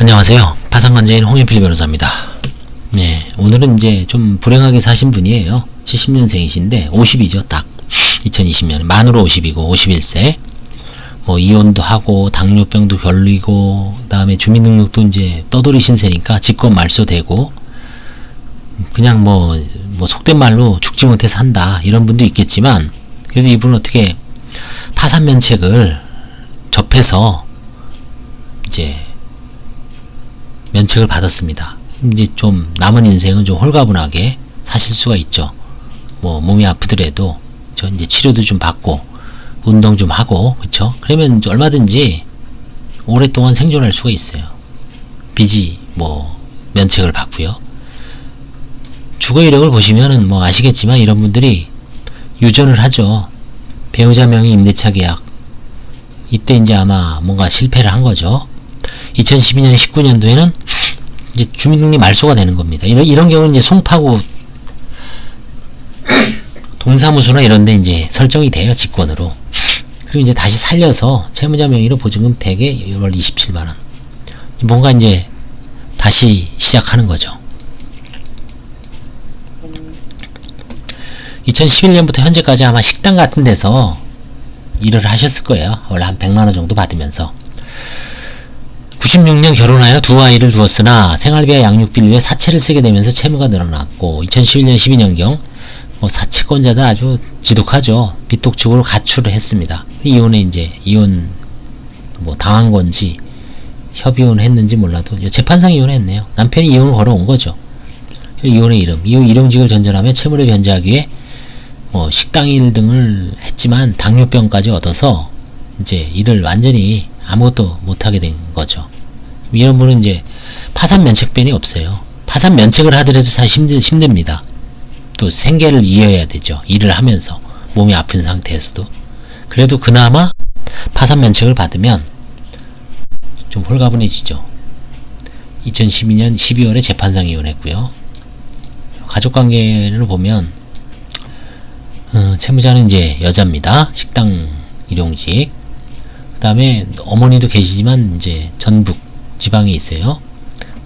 안녕하세요. 파산관제인 홍현필 변호사입니다. 네, 오늘은 이제 좀 불행하게 사신 분이에요. 70년생이신데 50이죠, 딱. 2020년 만으로 50이고 51세. 뭐 이혼도 하고 당뇨병도 걸리고 그다음에 주민등록도 이제 떠돌이 신세니까 직권 말소되고 그냥 뭐, 뭐 속된 말로 죽지 못해 산다 이런 분도 있겠지만 그래서 이분은 어떻게 파산 면책을 접해서 이제 면책을 받았습니다. 이제 좀 남은 인생은 좀 홀가분하게 사실 수가 있죠. 뭐 몸이 아프더라도 저 이제 치료도 좀 받고 운동 좀 하고 그렇죠. 그러면 얼마든지 오랫동안 생존할 수가 있어요. 빚이 뭐 면책을 받고요. 주거 이력을 보시면은 뭐 아시겠지만 이런 분들이 유전을 하죠. 배우자 명의 임대차 계약 이때 이제 아마 뭔가 실패를 한 거죠. 2012년 19년도에는 이제 주민등록 말소가 되는 겁니다. 이런, 이런 경우는 이제 송파구 동사무소나 이런 데 이제 설정이 돼요. 직권으로. 그리고 이제 다시 살려서 채무자 명의로 보증금 100에 월 27만 원. 뭔가 이제 다시 시작하는 거죠. 2011년부터 현재까지 아마 식당 같은 데서 일을 하셨을 거예요. 원래 한 100만 원 정도 받으면서. 96년 결혼하여 두 아이를 두었으나 생활비와 양육비를 위해 사채를 쓰게 되면서 채무가 늘어났고 2011년 12년경 뭐 사채권자도 아주 지독하죠. 빚독촉으로 가출을 했습니다. 이혼에 이제 이혼 뭐 당한 건지 협의혼 했는지 몰라도 재판상 이혼했네요. 남편이 이혼을 걸어온 거죠. 이혼의 이름, 이혼 일용직을 전전하며 채무를 변제하기 위해 뭐 식당 일 등을 했지만 당뇨병까지 얻어서 이제 일을 완전히 아무것도 못하게 된 거죠. 이런 분은 이제 파산 면책변이 없어요. 파산 면책을 하더라도 사실 힘들, 힘듭니다. 또 생계를 이어야 되죠. 일을 하면서 몸이 아픈 상태에서도 그래도 그나마 파산 면책을 받으면 좀 홀가분해지죠. 2012년 12월에 재판상 이혼했고요. 가족 관계를 보면 어, 채무자는 이제 여자입니다. 식당 일용직. 그 다음에 어머니도 계시지만 이제 전북 지방에 있어요.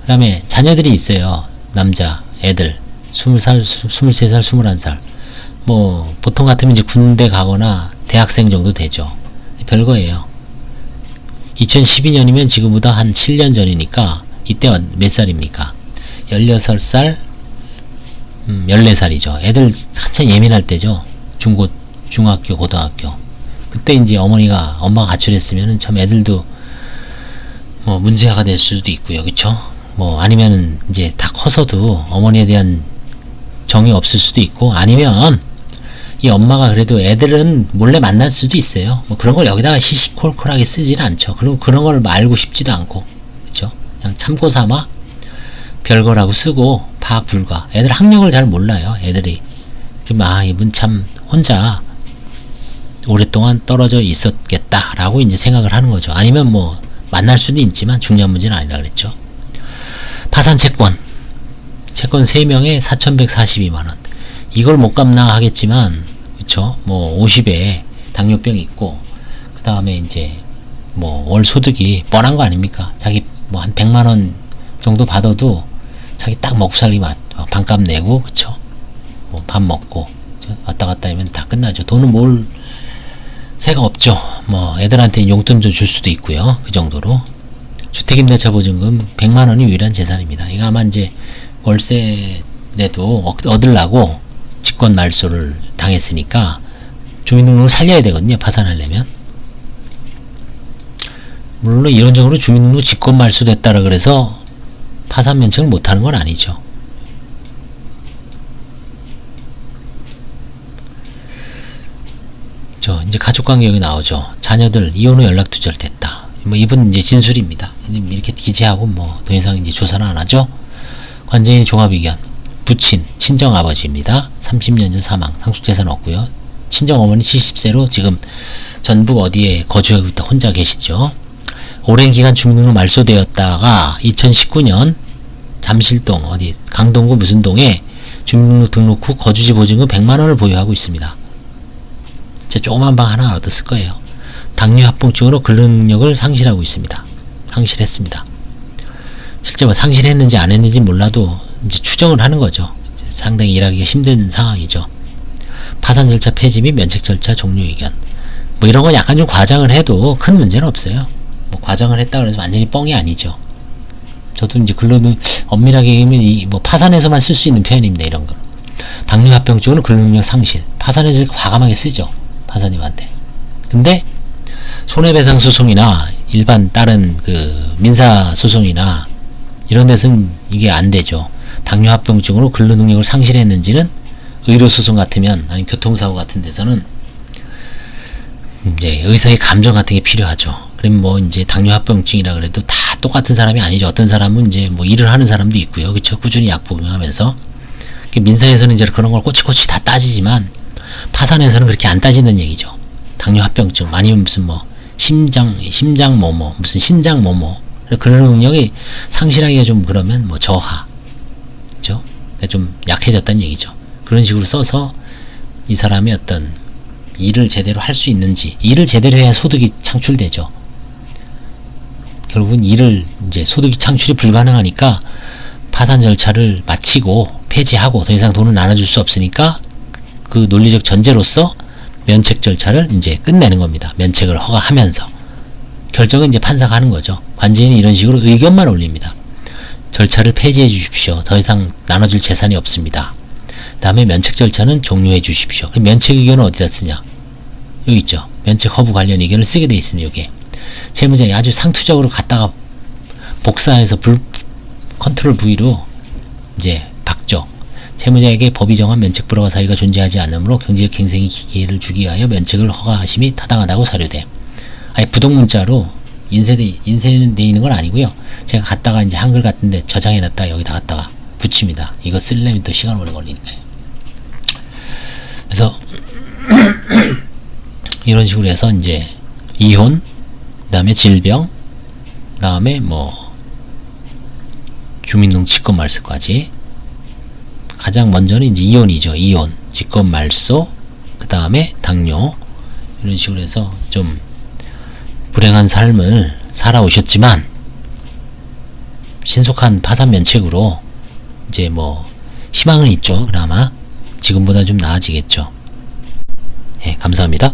그 다음에 자녀들이 있어요. 남자 애들 20살, 23살, 21살. 뭐 보통 같으면 이제 군대 가거나 대학생 정도 되죠. 별거예요. 2012년이면 지금보다 한 7년 전이니까 이때 몇 살입니까? 16살, 음, 14살이죠. 애들 한참 예민할 때죠. 중고, 중학교, 고등학교. 그때 이제 어머니가, 엄마가 가출했으면 참 애들도 뭐 문제가 될 수도 있고요. 그쵸? 뭐 아니면 이제 다 커서도 어머니에 대한 정이 없을 수도 있고 아니면 이 엄마가 그래도 애들은 몰래 만날 수도 있어요. 뭐 그런 걸 여기다가 시시콜콜하게 쓰지는 않죠. 그리고 그런 걸 알고 싶지도 않고. 그쵸? 그냥 참고 삼아 별거라고 쓰고 파악 불가. 애들 학력을 잘 몰라요. 애들이. 그럼 아 이분 참 혼자 오랫동안 떨어져 있었겠다라고 이제 생각을 하는 거죠. 아니면 뭐 만날 수도 있지만 중요한 문제는 아니라 그랬죠. 파산 채권. 채권 3명에 4,142만원. 이걸 못 갚나 하겠지만, 그쵸? 뭐, 50에 당뇨병 있고, 그 다음에 이제, 뭐, 월 소득이 뻔한 거 아닙니까? 자기 뭐 한 100만원 정도 받아도 자기 딱 먹고 살기만, 반값 내고, 그쵸? 뭐, 밥 먹고, 왔다 갔다 하면 다 끝나죠. 돈은 뭘, 새가 없죠. 뭐, 애들한테 용돈 좀 줄 수도 있고요. 그 정도로. 주택임대차 보증금 100만 원이 유일한 재산입니다. 이거 아마 이제 월세라도 얻으려고 직권 말소를 당했으니까 주민등록을 살려야 되거든요. 파산하려면. 물론 이론적으로 주민등록 직권 말소됐다라 그래서 파산 면책을 못하는 건 아니죠. 저 이제 가족 관계 여기 나오죠. 자녀들 이혼 후 연락 두절됐다. 뭐 이분 이제 진술입니다. 이렇게 기재하고 뭐 더 이상 이제 조사는 안 하죠. 관제인 종합의견 부친 친정 아버지입니다. 30년 전 사망 상속재산 없고요. 친정 어머니 70세로 지금 전북 어디에 거주하고 있다 혼자 계시죠. 오랜 기간 주민등록 말소되었다가 2019년 잠실동 어디 강동구 무슨 동에 주민등록 등록 후 거주지 보증금 100만 원을 보유하고 있습니다. 제 조그만 방 하나 얻었을 거예요. 당뇨 합병증으로 근력을 상실하고 있습니다. 상실했습니다. 실제 뭐 상실했는지 안 했는지 몰라도 이제 추정을 하는 거죠. 상당히 일하기가 힘든 상황이죠. 파산 절차 폐지 및 면책 절차 종료 의견. 뭐 이런 건 약간 좀 과장을 해도 큰 문제는 없어요. 뭐 과장을 했다 그래서 완전히 뻥이 아니죠. 저도 이제 근로는 엄밀하게 얘기하면 이 뭐 파산에서만 쓸 수 있는 표현입니다. 이런 거. 당뇨 합병증은 근로능력 상실. 파산에서 과감하게 쓰죠. 파산님한테. 근데 손해배상 소송이나 일반 다른 그 민사 소송이나 이런 데서는 이게 안 되죠. 당뇨합병증으로 근로능력을 상실했는지는 의료소송 같으면 아니 교통사고 같은 데서는 이제 의사의 감정 같은 게 필요하죠. 그럼 뭐 이제 당뇨합병증이라 그래도 다 똑같은 사람이 아니죠. 어떤 사람은 이제 뭐 일을 하는 사람도 있고요. 그렇죠. 꾸준히 약 복용하면서 민사에서는 이제 그런 걸 꼬치꼬치 다 따지지만 파산에서는 그렇게 안 따지는 얘기죠. 당뇨 합병증 아니면 무슨 뭐 심장 심장 뭐뭐 무슨 신장 뭐뭐 그런 능력이 상실하기가 좀 그러면 뭐 저하 그죠? 그러니까 좀 약해졌다는 얘기죠. 그런 식으로 써서 이 사람이 어떤 일을 제대로 할 수 있는지 일을 제대로 해야 소득이 창출되죠. 결국은 일을 이제 소득이 창출이 불가능하니까 파산 절차를 마치고 폐지하고 더 이상 돈을 나눠줄 수 없으니까 그 논리적 전제로서 면책 절차를 이제 끝내는 겁니다. 면책을 허가하면서 결정은 이제 판사가 하는 거죠. 관제인은 이런 식으로 의견만 올립니다. 절차를 폐지해 주십시오. 더 이상 나눠줄 재산이 없습니다. 다음에 면책 절차는 종료해 주십시오. 그 면책 의견은 어디다 쓰냐? 여기 있죠. 면책 허브 관련 의견을 쓰게 돼 있습니다. 이게 채무자가 아주 상투적으로 갖다가 복사해서 불 컨트롤 V로 이제. 채무자에게 법이 정한 면책 불허가 사유가 존재하지 않으므로 경제적 갱생의 기회를 주기 위하여 면책을 허가하심이 타당하다고 사료돼. 아니 부동 문자로 인쇄돼 인쇄돼 있는 건 아니고요. 제가 갖다가 이제 한글 같은데 저장해 놨다 여기다 갖다가 붙입니다. 이거 쓰려면 또 시간 오래 걸리니까요. 그래서 이런 식으로 해서 이제 이혼, 그다음에 질병, 그다음에 뭐 주민등록직권 말소까지 가장 먼저는 이제 이혼이죠. 이혼, 직권 말소, 그 다음에 당뇨 이런 식으로 해서 좀 불행한 삶을 살아오셨지만 신속한 파산 면책으로 이제 뭐 희망은 있죠. 그나마 지금보다 좀 나아지겠죠. 예, 감사합니다.